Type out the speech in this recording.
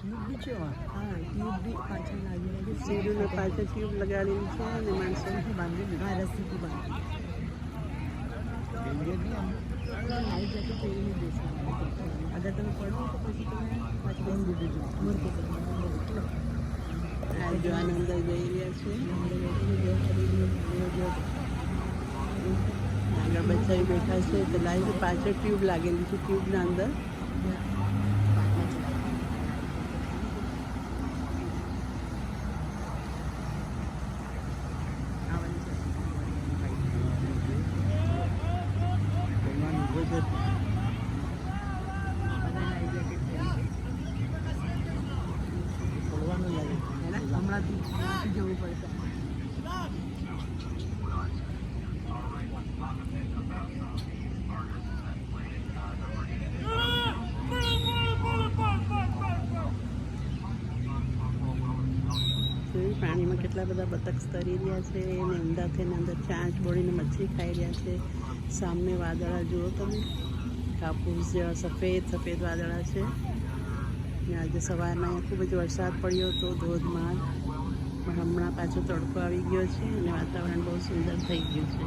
Tube છે હા પાછળ ટ્યુબ લગાડેલી છે અને માણસો બાંધેલી હા રસીથી બાંધી તમે પડો તો પછી બંધ જો જઈ રહ્યા છે બેઠા છે તો પાછળ ટ્યુબ લાગેલી છે ટ્યુબના અંદર ભગવાન ઊભો છે પડવાનું લાગે પાણીમાં કેટલા બધા બતક તરી રહ્યા છે, એને ઊંડા થઈને અંદર ચાંચ બોળીને મચ્છી ખાઈ રહ્યા છે. સામે વાદળા જુઓ તમે. કાપૂસ જેવા સફેદ સફેદ વાદળા છે. ને આજે સવારના ખૂબ જ વરસાદ પડ્યો હતો, ધોધમાર. પણ હમણાં પાછો તડકો આવી ગયો છે અને વાતાવરણ બહુ સુંદર થઈ ગયું છે.